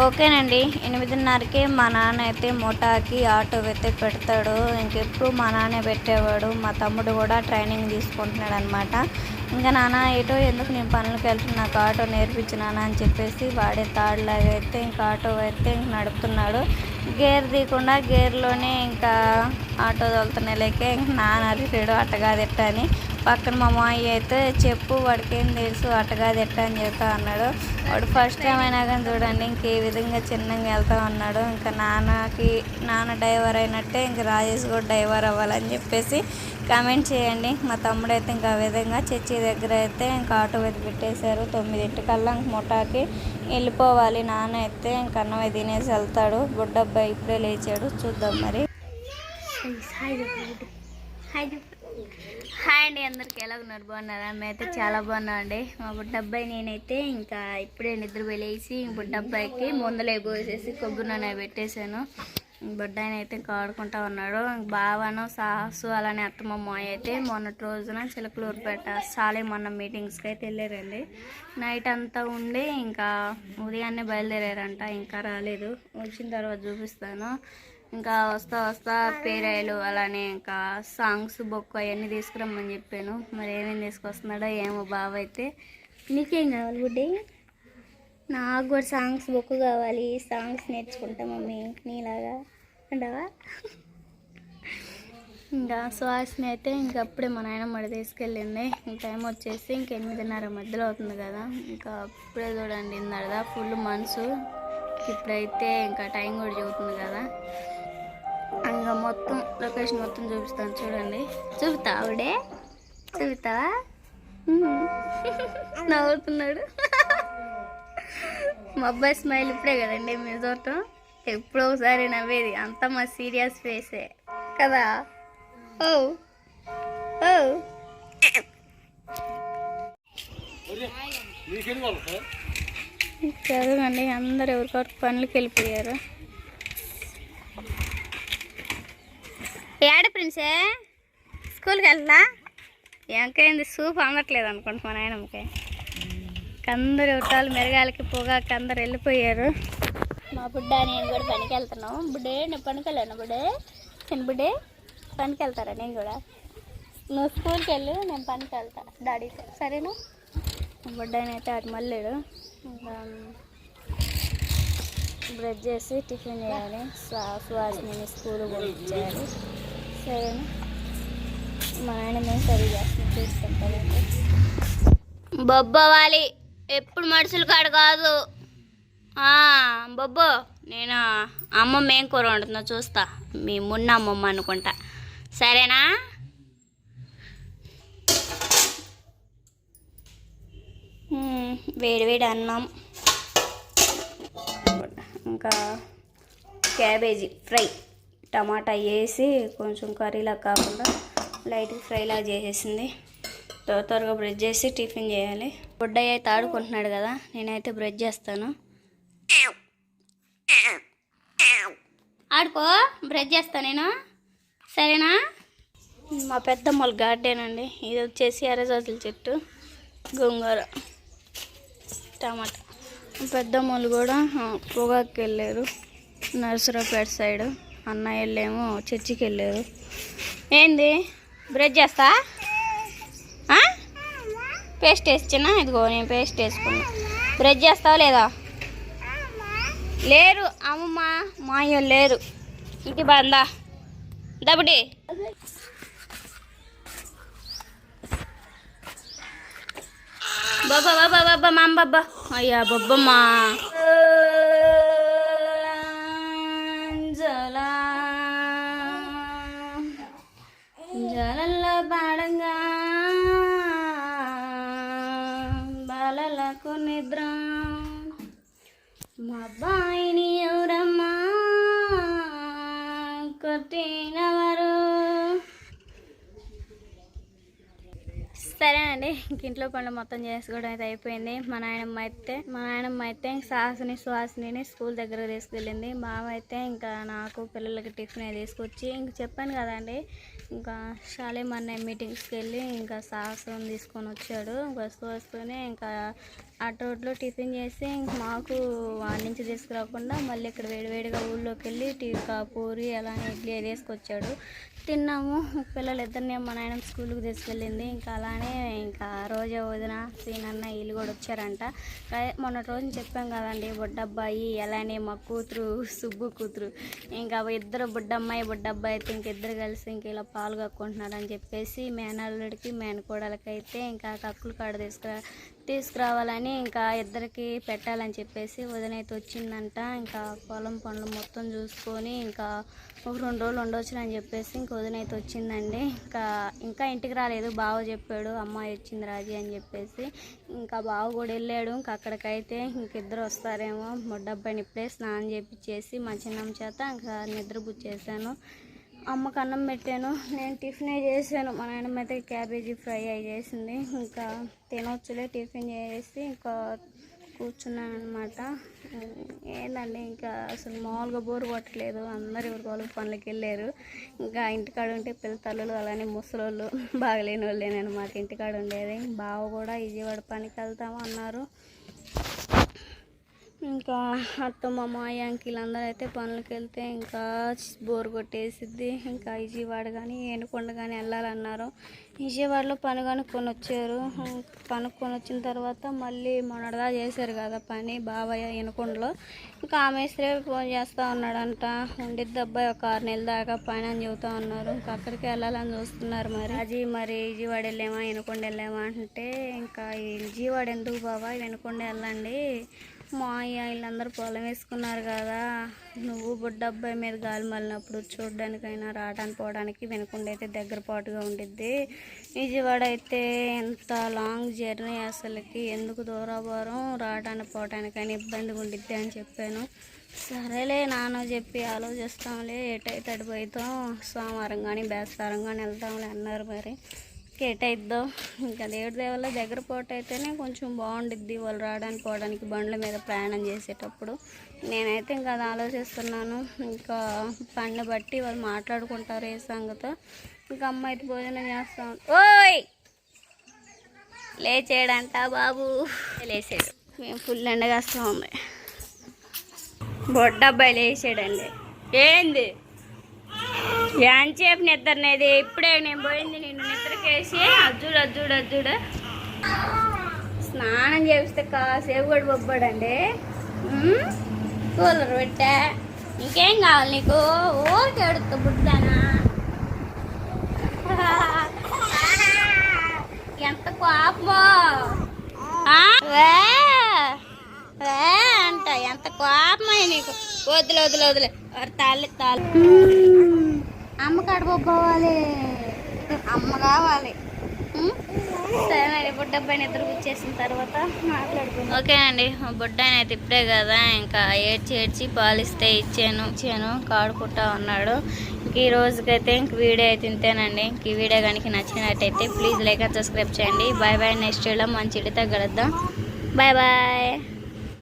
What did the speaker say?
ఓకేనండి. ఎనిమిదిన్నరకి మా నాన్న అయితే మోటాకి ఆటో అయితే పెడతాడు. ఇంకెప్పుడు మా నాన్నే పెట్టేవాడు. మా తమ్ముడు కూడా ట్రైనింగ్ తీసుకుంటున్నాడు అనమాట ఇంకా నాన్న ఏటో ఎందుకు నేను పనులకు వెళ్తున్నా? నాకు ఆటో నేర్పించు నాన్న అని చెప్పేసి వాడే తాడులాగా అయితే ఇంకా ఆటో అయితే ఇంక నడుపుతున్నాడు. గేర్ తీయకుండా గేర్లోనే ఇంకా ఆటో తోలుతున్న లేక ఇంక నాన్న అరిసాడు అట్టగా అని పక్కన మా మామయ్య అయితే చెప్పు వాడికి ఏం తెలుసు అట్టగాదిట్ట అని చెప్తా అన్నాడు వాడు ఫస్ట్ టైం అయినా కానీ చూడండి ఇంక ఏ విధంగా చిన్నగా వెళ్తా ఉన్నాడు ఇంకా నాన్నకి నాన్న డ్రైవర్ అయినట్టే ఇంకా రాజేష్ కూడా డ్రైవర్ అవ్వాలని చెప్పేసి కామెంట్ చేయండి మా తమ్ముడు అయితే ఇంకా ఆ విధంగా చర్చి దగ్గర అయితే ఇంకా ఆటో అయితే పెట్టేశారు తొమ్మిదింటికల్లా ఇంక ముఠాకి వెళ్ళిపోవాలి నాన్న అయితే ఇంక అన్నం తినేసి వెళ్తాడు బుడ్డబ్బాయి ఇప్పుడే లేచాడు చూద్దాం మరి హాయ్ హాయ్ అండి అందరికి ఎలా ఉన్నారు? బాగున్నారా? మేమైతే చాలా బాగున్నాం అండి మా బుడ్డబ్బాయి నేనైతే ఇంకా ఇప్పుడే నిద్ర వెళ్ళేసి బుడ్డబ్బాయికి ముందలే పోసేసి కొబ్బరి నూనె పెట్టేశాను. బుడ్డాయన అయితే ఇంకా ఆడుకుంటా ఉన్నాడు. బావను సాహసు అలానే అత్తమ్మ మాయ అయితే మొన్నటి రోజున చిలకలూరుపేట సాలే మొన్న మీటింగ్స్కి అయితే వెళ్ళారండి. నైట్ అంతా ఉండి ఇంకా ఉదయాన్నే బయలుదేరారంట ఇంకా రాలేదు. వచ్చిన తర్వాత చూపిస్తాను. ఇంకా వస్తా వస్తా పేరాయలు అలానే ఇంకా సాంగ్స్ బొక్కు అవన్నీ తీసుకురమ్మని చెప్పాను. మరి ఏమేమి తీసుకొస్తున్నాడో ఏమో బావ అయితే. నీకేం కావాలి గుడ్డి? నాకు కూడా సాంగ్స్ బుక్ కావాలి. సాంగ్స్ నేర్చుకుంటా మమ్మీ. నీలాగా. అంటావా? ఇంకా సుహాసిని అయితే ఇంక అప్పుడే మా నాయనమ్మ తీసుకెళ్ళింది. ఇంక టైం వచ్చేసి ఇంక ఎనిమిదిన్నర మధ్యలో అవుతుంది కదా. ఇంకా అప్పుడే చూడండి ఇందడదా ఫుల్ మనసు ఇప్పుడైతే ఇంకా టైం కూడా చెబుతుంది కదా. ఇంకా మొత్తం లొకేషన్ మొత్తం చూపిస్తాను. చూడండి. చూపుతా ఆవిడే? చూపుతావా. నవ్వుతున్నాడు. మా అబ్బాయి స్మైల్ ఇప్పుడే కదండి మీరు చూడటం ఎప్పుడో ఒకసారి నవ్వేది. అంతా మా సీరియస్ ఫేసే. కదా? ఓ. ఓ. చదవండి అందరు ఎవరికొరకు పనులకి వెళ్ళిపోయారు. ఏడ ప్రిన్సే? స్కూల్కి వెళ్తా ఎంకైంది సూప్ అందట్లేదు అనుకుంటు మా నాయనమ్మకి. అందరు ఉట్టాలు మెరగాలకి పొగాకి అందరు వెళ్ళిపోయారు. మా బుడ్డ నేను కూడా పనికి వెళ్తున్నాం. బుడ్డే నేను పనికి వెళ్ళాను బుడ్డే? నేను బుడ్డే? పనికి వెళ్తారా? నేను కూడా. నువ్వు స్కూల్కి వెళ్ళు నేను పనికి వెళ్తా. డాడీతో సరేనా? బుడ్డనైతే బుడ్డాయనైతే అటు మళ్ళాడు. బ్రష్ చేసి టిఫిన్ చేయాలి. నేను స్కూల్ పంపించేయాలి సరేనా మా నాయన మేము సరి చేస్తాం చూసుకుంటామండి బొబ్బవాలి ఎప్పుడు మనుషులు కాడు కాదు. బొబ్బో నేను అమ్మమ్మ ఏం కూర వండుతుందో చూస్తా. మీ మున్న అమ్మమ్మ అనుకుంటా. సరేనా? వేడి వేడి అన్నం. ఇంకా క్యాబేజీ ఫ్రై. టమాటా వేసి కొంచెం కర్రీలా కాకుండా లైట్గా ఫ్రైలా చేసేసింది. త్వర త్వరగా బ్రష్ చేసి టిఫిన్ చేయాలి. బుడ్డయ్య అయితే ఆడుకుంటున్నాడు కదా నేనైతే బ్రష్ చేస్తాను. ఆడుకో బ్రష్ చేస్తా నేను. సరేనా? మా పెద్దమ్మల గార్డెన్ అండి. ఇది వచ్చేసి ఎర్రజాజుల చెట్టు గోంగూర టమాటా. పెద్దమ్మలు కూడా పొగాకు వెళ్ళారు నర్సరాపేట సైడ్. అన్నయ్యలేమో చర్చికి వెళ్ళారు ఏంది? బ్రష్ చేస్తా? ఆ? పేస్ట్ వేసినా ఇదిగో నేను పేస్ట్ వేసుకున్నా. బ్రష్ చేస్తావా లేదా? లేరు. అమ్మ మాయ లేరు. ఇంటి బందా దబడి బాబా బాబా బాబా మామ బాబా అయ్యా బాబ్బమ్మా. మా అబ్బాయిని ఎవరమ్మా? కొట్టినవారు. సరే అండి. ఇంట్లో పనులు మొత్తం చేసుకోవడం అయితే అయిపోయింది. మా నాయనమ్మ అయితే మా నాయనమ్మ అయితే సాహసిని సుహాసిని స్కూల్ దగ్గర తీసుకెళ్ళింది. మామ అయితే ఇంకా నాకు పిల్లలకి టిఫిన్ తీసుకొచ్చి ఇంకా చెప్పాను కదండి. ఇంకా శాలే మొన్న మీటింగ్స్కి వెళ్ళి ఇంకా సాహసం తీసుకొని వచ్చాడు. వస్తూ వస్తూనే ఇంకా అటు రోడ్లో టిఫిన్ చేసి మాకు వాడి నుంచి తీసుకురాకుండా మళ్ళీ ఇక్కడ వేడివేడిగా ఊళ్ళోకి వెళ్ళి టీకా పూరి అలానే ఇడ్లీ తీసుకొచ్చాడు. వేసుకొచ్చాడు తిన్నాము. పిల్లలు ఇద్దరిని మా నాయన స్కూల్కి తీసుకెళ్ళింది. ఇంకా అలానే ఇంకా రోజా వదిన సీనన్న వీళ్ళు కూడా వచ్చారంట. మొన్న మొన్నటి రోజు చెప్పాం కదండి బుడ్డబ్బాయి అలానే మా కూతురు సుబ్బు కూతురు. ఇంకా ఇద్దరు బుడ్డమ్మాయి బుడ్డబ్బాయి అయితే ఇంకిద్దరు కలిసి ఇంక ఇలా పాలు కక్కుంటున్నారని చెప్పేసి మేనల్లుడికి మేనకోడలకి అయితే ఇంకా కక్కులు కాడ తీసుకురా తీసుకురావాలని ఇంకా ఇద్దరికి పెట్టాలని చెప్పేసి వదిన వచ్చిందంట. ఇంకా పొలం పనులు మొత్తం చూసుకొని ఇంకా ఒక రెండు రోజులు ఉండొచ్చు అని చెప్పేసి ఇంక వదిన వచ్చిందండి. ఇంకా ఇంకా ఇంటికి రాలేదు. బావ చెప్పాడు అమ్మాయి వచ్చింది రాజీ అని చెప్పేసి. ఇంకా బావ కూడా వెళ్ళాడు. ఇంకా అక్కడికైతే ఇంక ఇద్దరు వస్తారేమో. మొడ్డబ్బాయిని ఇప్పుడే స్నానం చేపించేసి మా చిన్నమ్మ చేత ఇంకా నిద్ర బుచ్చేసాను అమ్మకు అన్నం పెట్టాను. నేను టిఫిన్ చేశాను. మా నాయనమ్మ అయితే క్యాబేజీ ఫ్రై అయి చేసింది. ఇంకా తినొచ్చులే టిఫిన్ చేసి ఇంకా కూర్చున్నాను అనమాట ఏందండి ఇంకా అసలు మామూలుగా బోరు కొట్టలేదు అందరు ఎవరికోళ్ళు పనులకి వెళ్ళారు. ఇంకా ఇంటికాడ ఉంటే పిల్ల తల్లులు అలానే ముసలోళ్ళు బాగలేని వాళ్ళేనమాట ఇంటికాడ ఉండేది. బావ కూడా విజయవాడ పనికి వెళ్తాము అన్నారు. ఇంకా అత్తమ్మ మాయ అంకిల్ అందరూ అయితే పనులకు వెళ్తే ఇంకా బోర్ కొట్టేసిద్ది. ఇంకా విజయవాడ కానీ ఏనుకొండ కానీ వెళ్ళాలన్నారు. విజయవాడలో పని కనుక్కొని వచ్చారు కనుక్కొని వచ్చిన తర్వాత మళ్ళీ మొన్నటిదా చేశారు కదా పని బాబాయ్ ఏనుకొండలో. ఇంకా ఆ మేస్త్రి ఫోన్ చేస్తూ ఉన్నాడంట. ఉండిద్ది అబ్బాయి ఒక ఆరు నెలల దాకా పని అని చెబుతా ఉన్నారు. ఇంకా అక్కడికి వెళ్ళాలని చూస్తున్నారు మరి. అది మరి విజయవాడ వెళ్ళామా ఏనుకొండ వెళ్ళామా అంటే ఇంకా విజయవాడ ఎందుకు బాబాయ్ వెనుకొండ వెళ్ళండి. మా అయ్య వీళ్ళందరూ పొలం వేసుకున్నారు కదా. నువ్వు బుడ్డ అబ్బాయి మీద గాలి మళ్ళినప్పుడు చూడడానికైనా రావడానికి పోవడానికి వినకుండా అయితే దగ్గర పాటుగా ఉండిద్ది. విజయవాడ అయితే ఎంత లాంగ్ జర్నీ అసలుకి ఎందుకు దూరాభారం రావడానికి పోవడానికైనా ఇబ్బందిగా ఉండిద్ది అని చెప్పాను. సరేలే నాన్న చెప్పి ఆలోచిస్తాంలే ఎటైతే అటు పోయితాం సోమవారం కానీ బేస్తారం కానీ వెళ్తాంలే అన్నారు మరి. కేటైద్దో ఇంకా దేవుడి దేవల్ల దగ్గర పోట అయితేనే కొంచెం బాగుండిద్ది వాళ్ళు రావడానికి పోవడానికి బండ్ల మీద ప్రయాణం చేసేటప్పుడు. నేనైతే ఇంకా అది ఆలోచిస్తున్నాను. ఇంకా పనిని బట్టి వాళ్ళు మాట్లాడుకుంటారు ఏ సంగతో. ఇంకా అమ్మ భోజనం చేస్తాం ఓయ్! లేచేడంట బాబు. లేచాడు. మేము ఫుల్ ఎండగాస్తా ఉంది. బొడ్డబ్బాయి లేచాడండి. ఏంది? ఎంతసేపు నిద్రనేది ఇప్పుడే నేను పోయింది నేను నిద్రకేసి అజ్జుడు అజ్జుడు అజ్జుడు. స్నానం చేపిస్తే కాసేపు కూడా బొబ్బాడండి కూలర్ పెట్టా. ఇంకేం కావాలి నీకు? ఊరికి ఎడుతా బుడ్డానా ఎంత కోపమో. అంట ఎంత కోపమో నీకు. వదిలే వదిలే వదిలే. వారి తాళ్ళి తాళ్ళు అమ్మ కడపోవాలి అమ్మ కావాలి. సరే బుడ్డబ్బాయిని ఇద్దరు వచ్చేసిన తర్వాత మాట్లాడుకుందాం. ఓకే అండి బుడ్డాయిని అయితే ఇప్పుడే కదా ఇంకా ఏడ్చి ఏడ్చి పాలిస్తే ఇచ్చాను ఇచ్చాను కాడుకుంటా ఉన్నాడు. ఇంక ఈ రోజుకైతే ఇంక వీడియో అయితే ఇంతేనండి. ఇంక ఈ వీడియో కనుక నచ్చినట్టయితే ప్లీజ్ లైక్ అండ్ సబ్స్క్రైబ్ చేయండి. బాయ్ బాయ్ నెక్స్ట్ వీడియో మంచి ఇడితే కలుద్దాం. Bye bye.